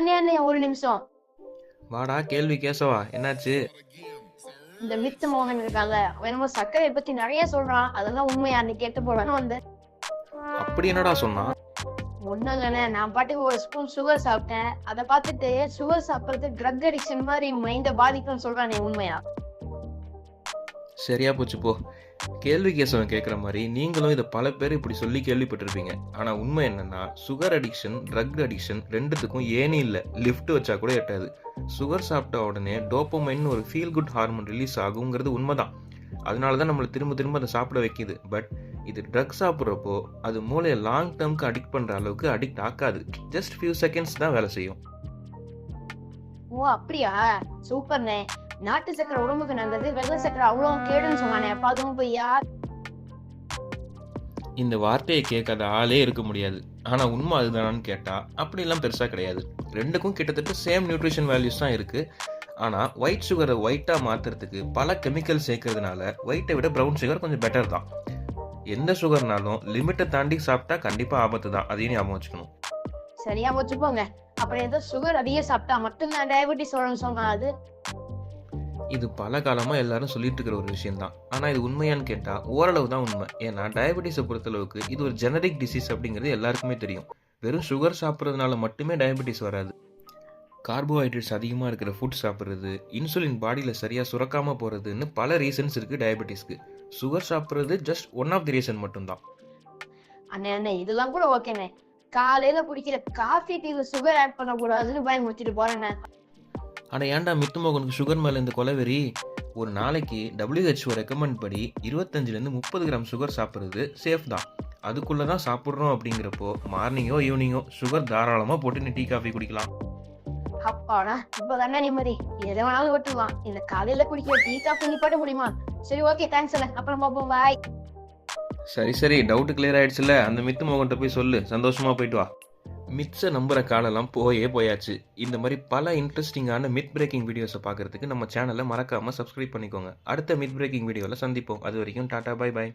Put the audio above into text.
அண்ணே அண்ணே ஒரு நிமிஷம். வாடா கேள்வி கேசவா? என்னாச்சு? இந்த மித்து மோகன் இருக்காங்க. என்னமோ சர்க்கரையை பத்தி நிறைய சொல்றான். அதெல்லாம் உண்மையா? அன்னைக்கு கேட்டு போறேன். வந்து அப்படி என்னடா சொன்னான்? ஒண்ணும் இல்லைண்ணே. நான் பாட்டுக்கு ஒரு ஸ்பூன் சுகர் சாப்பிட்டேன். அதை பார்த்துட்டு சுகர் சாப்பிடுறது ட்ரக் அடிக்ஷன் மாதிரி மைண்ட பாதிக்கும்னு சொல்றானே உண்மையா? சரியா போச்சு போ. கேள்வி கேசவன் கேட்குற மாதிரி நீங்களும் இதை பல பேர் இப்படி சொல்லி கேள்விப்பட்டிருப்பீங்க. ஆனால் உண்மை என்னன்னா சுகர் அடிக்ஷன் ட்ரக் அடிக்ஷன் ரெண்டுத்துக்கும் ஏனி இல்லை. லிஃப்ட் வச்சா கூட எட்டாது. சுகர் சாப்பிட்ட உடனே டோப்போமைன் ஒரு ஃபீல் குட் ஹார்மோன் ரிலீஸ் ஆகுங்கிறது உண்மைதான். அதனால தான் நம்மளை திரும்ப திரும்ப அதை சாப்பிட வைக்கிது. பட் இது ட்ரக் சாப்பிட்றப்போ அது மூளையை லாங் டேர்ம்க்கு அடிக்ட் பண்ணுற அளவுக்கு அடிக்ட் ஆக்காது. ஜஸ்ட் ஃபியூ செகண்ட்ஸ் தான் வேலை செய்யும். ஓ அப்படியா? சூப்பர்ண்ணே. நாட்டு சக்கரை உடம்புக்கு நல்லது வெள்ளை சக்கரை அவ்வளவு கேடுன்னு சொன்னானே அப்ப அதுவும் பொய்யா இந்த வார்த்தையை கேட்காத ஆளே இருக்க முடியாது. ஆனால் உண்மை அதுதானான்னு கேட்டால் அப்படிலாம் பெருசாக கிடையாது. ரெண்டுக்கும் கிட்டத்தட்ட சேம் நியூட்ரிஷன் வேல்யூஸ் தான் இருக்குது ஆனால் ஒயிட் சுகரை ஒயிட்டாக மாற்றுறதுக்கு பல கெமிக்கல் சேர்க்கறதுனால ஒயிட்டை விட ப்ரௌன் சுகர் கொஞ்சம் பெட்டர் தான். எந்த சுகர்னாலும் லிமிட்டை தாண்டி சாப்பிட்டா கண்டிப்பாக ஆபத்து தான். அதையும் ஞாபகம் வச்சுக்கணும். சரியா வச்சுப்போங்க அப்புறம் ஏதோ சுகர் அதிகம் சாப்பிட்டா மட்டும்தான் டயபெட்டிஸ் வரும்னு சொன்னா அது இது பல காலமாக எல்லாரும் சொல்லிட்டு இருக்கிற ஒரு விஷயம் தான் ஆனால் இது உண்மையான்னு கேட்டால் ஓரளவு தான் உண்மை. ஏன்னா டயபெட்டிஸை பொறுத்தளவுக்கு இது ஒரு ஜெனரிக் டிசீஸ் அப்படிங்கிறது எல்லாருக்குமே தெரியும். வெறும் சுகர் சாப்பிட்றதுனால மட்டுமே டயபெட்டிஸ் வராது. கார்போஹைட்ரேட்ஸ் அதிகமாக இருக்கிற ஃபுட் சாப்பிட்றது இன்சுலின் பாடியில் சரியாக சுரக்காமல் போகிறதுன்னு பல ரீசன்ஸ் இருக்குது டயபெட்டிஸ்க்கு சுகர் சாப்பிட்றது just one of the reason மட்டும்தான். அண்ணே அண்ணே இதெல்லாம் கூட ஓகேண்ணே காலையில் குடிக்கிற காஃபி டீல சுகர் ஆட் பண்ணக்கூடாதுன்னு பயமுறுத்திட்டு போகிறேண்ணே ஆனால் ஏன்டா மித்துமோகனுக்கு சுகர் மேலே இந்த கொலவெறி ஒரு நாளைக்கு WHO ரெக்கமெண்ட் படி இருபத்தஞ்சிலேருந்து முப்பது கிராம் சுகர் சாப்பிட்றது சேஃப் தான். அதுக்குள்ளே தான் சாப்பிட்றோம் அப்படிங்கிறப்போ மார்னிங்கோ ஈவினிங்கோ சுகர் தாராளமாக போட்டு நீ டீ காஃபி குடிக்கலாம். அப்பாடா இப்பதானே நிம்மதி? எதை வேணாலும் விட்டுலாம் இந்த காலையில குடிக்கிற டீ காஃபி நிப்பாட்ட முடியுமா? சரி ஓகே தேங்க்ஸ் அண்ணே. அப்புறம் பார்ப்போம். பாய் சரி சரி டவுட் கிளியர் ஆயிடுச்சுல அந்த மித்து மோகன்கிட்ட போய் சொல்லு. சந்தோஷமா போயிட்டு வா. மித்ஸை நம்புகிற காலெல்லாம் போயே போயாச்சு. இந்த மாதிரி பல இன்ட்ரெஸ்டிங்கான மித் பிரேக்கிங் வீடியோஸை பார்க்குறதுக்கு நம்ம சேனலை மறக்காமல் சப்ஸ்கிரைப் பண்ணிக்கோங்க. அடுத்த மித் பிரேக்கிங் வீடியோவில் சந்திப்போம். அது வரைக்கும் டாடா பாய் பை